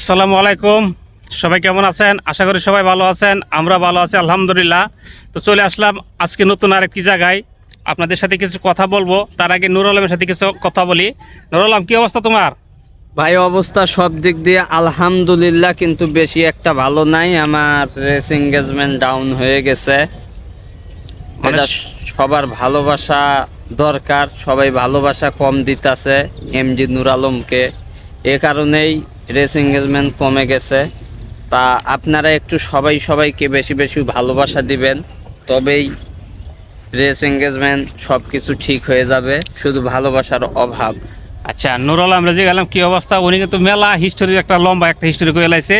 আসসালামু আলাইকুম। সবাই কেমন আছেন? আশা করি সবাই ভালো আছেন আমরা ভালো আছি আলহামদুলিল্লাহ। তো চলে আসলাম আজকে নতুন আরেকটি জায়গায়। আপনাদের সাথে কিছু কথা বলব তার আগে নুর আলমের সাথে কিছু কথা বলি। নুর আলম কী অবস্থা তোমার? ভাই অবস্থা সব দিক দিয়ে আলহামদুলিল্লাহ কিন্তু বেশি একটা ভালো নাই। আমার রেস এঙ্গেজমেন্ট ডাউন হয়ে গেছে। মানে এটা সবার ভালোবাসা দরকার সবাই ভালোবাসা কম দিতেছে এমজি নুর আলমকে এ কারণেই রেস এঙ্গেজমেন্ট কমে গেছে। তা আপনারা একটু সবাই সবাইকে বেশি বেশি ভালোবাসা দিবেন তবেই রেস এঙ্গেজমেন্ট সব কিছু ঠিক হয়ে যাবে শুধু ভালোবাসার অভাব। আচ্ছা নুর আমরা যে গেলাম কী অবস্থা? উনি কিন্তু মেলা হিস্টোরির একটা লম্বা একটা হিস্টোরি করে লাইছে।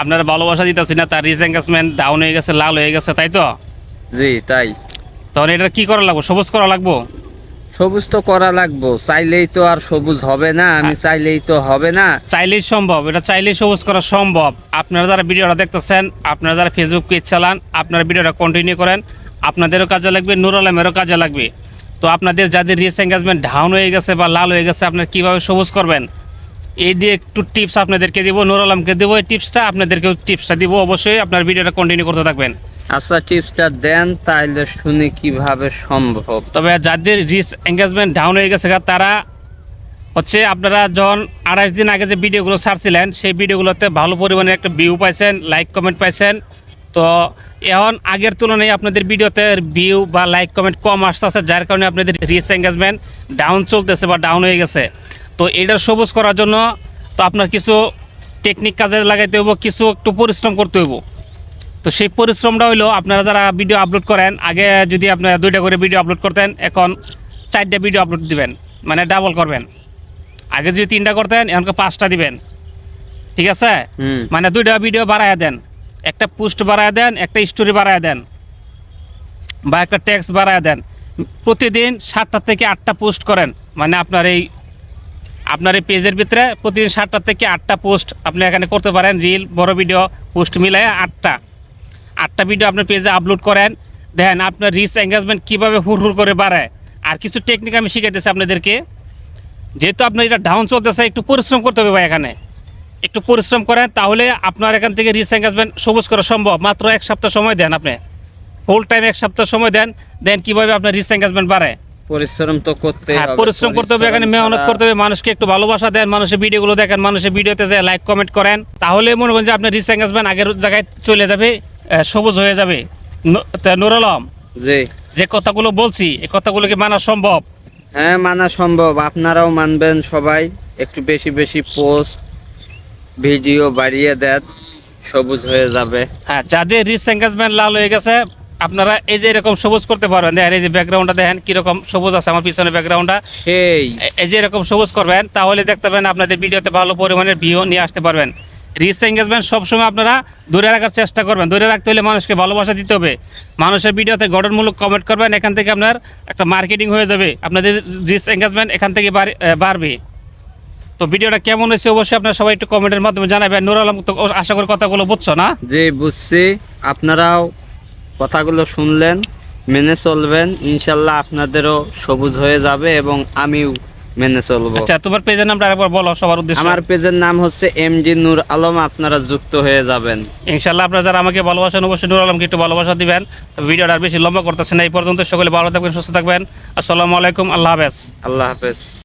আপনারা ভালোবাসা দিতেছি না তার রিজ এঙ্গেজমেন্ট ডাউন হয়ে গেছে লাল হয়ে গেছে তাই তো? জি তাই। তখন এটা কি করা লাগবো? সবুজ করা লাগবো? সবুজ তো করা লাগবো চাইলেই তো আর সবুজ হবে না আমি চাইলেই তো হবে না। চাইলেই সম্ভব এটা চাইলেই সবুজ করা সম্ভব। আপনারা যারা ভিডিওটা দেখতেছেন আপনারা যারা ফেসবুক পেজ চালান আপনারা ভিডিওটা কন্টিনিউ করেন। আপনাদেরও কাজে লাগবে নুর আলমেরও কাজে লাগবে। তো আপনাদের যাদের রিস এঙ্গেজমেন্ট ডাউন হয়ে গেছে বা লাল হয়ে গেছে আপনারা কীভাবে সবুজ করবেন? এই দিয়ে একটু টিপস আপনাদেরকে দিব নুর আলমকে দেবো। এই টিপসটা আপনাদেরকেও টিপসটা দিব। অবশ্যই আপনার ভিডিওটা কন্টিনিউ করতে থাকবেন। আচ্ছা টিপসটা দেন তাইলে শুনি কীভাবে সম্ভব। তবে যাদের রিস এঙ্গেজমেন্ট ডাউন হয়ে গেছে তারা হচ্ছে আপনারা যখন আড়াইশ দিন আগে যে ভিডিওগুলো ছাড়ছিলেন সেই ভিডিওগুলোতে ভালো পরিমাণে একটা ভিউ পাইছেন লাইক কমেন্ট পাইছেন। তো এখন আগের তুলনায় আপনাদের ভিডিওতে ভিউ বা লাইক কমেন্ট কম আসতেছে যার কারণে আপনাদের রিস এঙ্গেজমেন্ট ডাউন চলতেছে বা ডাউন হয়ে গেছে। তো এটা সবুজ করার জন্য তো আপনার কিছু টেকনিক কাজে লাগাইতে হইব কিছু একটু পরিশ্রম করতে হইব। তো সেই পরিশ্রমটা হইল আপনারা যারা ভিডিও আপলোড করেন আগে যদি আপনারা দুইটা করে ভিডিও আপলোড করতেন এখন চারটা ভিডিও আপলোড দিবেন মানে ডাবল করবেন। আগে যদি তিনটা করতেন এখন পাঁচটা দিবেন। ঠিক আছে? মানে দুইটা ভিডিও বাড়ায় দেন। একটা পোস্ট বাড়ায় দেন একটা স্টোরি বাড়ায় দেন বা একটা টেক্সট বাড়ায় দেন। প্রতিদিন সাতটা থেকে আটটা পোস্ট করেন মানে আপনার এই আপনার এই পেজের ভিতরে প্রতিদিন সাতটা থেকে আটটা পোস্ট আপনি এখানে করতে পারেন রিল বড় ভিডিও পোস্ট মিলাই আটটা। আটটা ভিডিও আপনার পেজে আপলোড করেন। দেখেন আপনার রিচ এঙ্গেজমেন্ট কীভাবে হুর হুর করে বাড়ায়। আর কিছু টেকনিক আমি শিখাইতেছি আপনাদেরকে। যেহেতু আপনার এটা ডাউন চলতেছে, একটু পরিশ্রম করতে হবে ভাই এখানে। একটু পরিশ্রম করেন, তাহলে আপনার এখান থেকে রিচ এঙ্গেজমেন্ট সবুজ করা সম্ভব। মাত্র এক সপ্তাহ সময় দেন আপনি। ফুল টাইম এক সপ্তাহ সময় দেন দেন কীভাবে আপনার রিচ এঙ্গেজমেন্ট বাড়ে পরিশ্রম তো করতে হ্যাঁ পরিশ্রম করতে হবে এখানে মেহনত করতে হবে মানুষকে একটু ভালোবাসা দেন মানুষের ভিডিওগুলো দেখেন মানুষের ভিডিওতে যে লাইক কমেন্ট করেন। তাহলে মনে করেন যে আপনার রিচ এঙ্গেজমেন্ট আগের জায়গায় চলে যাবে সবুজ হয়ে যাবে। নুর আলম জি। যে কথাগুলো বলছি এই কথাগুলোকে মানা সম্ভব? হ্যাঁ মানা সম্ভব। আপনারাও মানবেন সবাই। একটু বেশি বেশি পোস্ট ভিডিও বাড়িয়ে দেন সবুজ হয়ে যাবে। হ্যাঁ যাদের রিচ এঙ্গেজমেন্ট লাল হয়ে গেছে আপনারা এই যে এরকম সবুজ করতে পারবেন দেখেন এই যে ব্যাকগ্রাউন্ডটা দেখেন কীরকম সবুজ আছে আমার পিছনে ব্যাকগ্রাউন্ডটা সেই। এই যে এরকম সবুজ করবেন তাহলে দেখতে পাবেন আপনাদের ভিডিওতে ভালো পরিমাণের ভিউ নিয়ে আসতে পারবেন। রিচ এঙ্গেজমেন্ট সবসময় আপনারা দূরে রাখার চেষ্টা করবেন। দূরে রাখতে হলে মানুষকে ভালোবাসা দিতে হবে। মানুষের ভিডিওতে গঠনমূলক কমেন্ট করবেন এখান থেকে আপনার একটা মার্কেটিং হয়ে যাবে। আপনাদের রিচ এঙ্গেজমেন্ট এখান থেকে বাড়- বাড়বে। তো ভিডিওটা কেমন হয়েছে অবশ্যই আপনারা সবাই একটু কমেন্টের মাধ্যমে জানাবেন। নুর আলম তো আশা করি কথাগুলো বুঝছ না? যে বুঝছি। আপনারাও কথাগুলো শুনলেন মেনে চলবেন ইনশাল্লাহ আপনাদেরও সবুজ হয়ে যাবে এবং আমিও মেনে চলবো। আচ্ছা তোমার পেজের নামটা আরেকবার বলো সবার উদ্দেশ্যে। আমার পেজের নাম হচ্ছে এম এমডি নূর আলম আপনারা যুক্ত হয়ে যাবেন। ইনশাল্লাহ আপনারা যারা আমাকে ভালোবাসেন অবশ্যই নুর আলমকে একটু ভালোবাসা দিবেন। ভিডিওটা আর বেশি লম্বা করতেছেন এই পর্যন্ত সকলে ভালো থাকবেন সুস্থ থাকবেন। আসসালামু আলাইকুম আল্লাহ হাফেজ। আল্লাহ হাফেজ।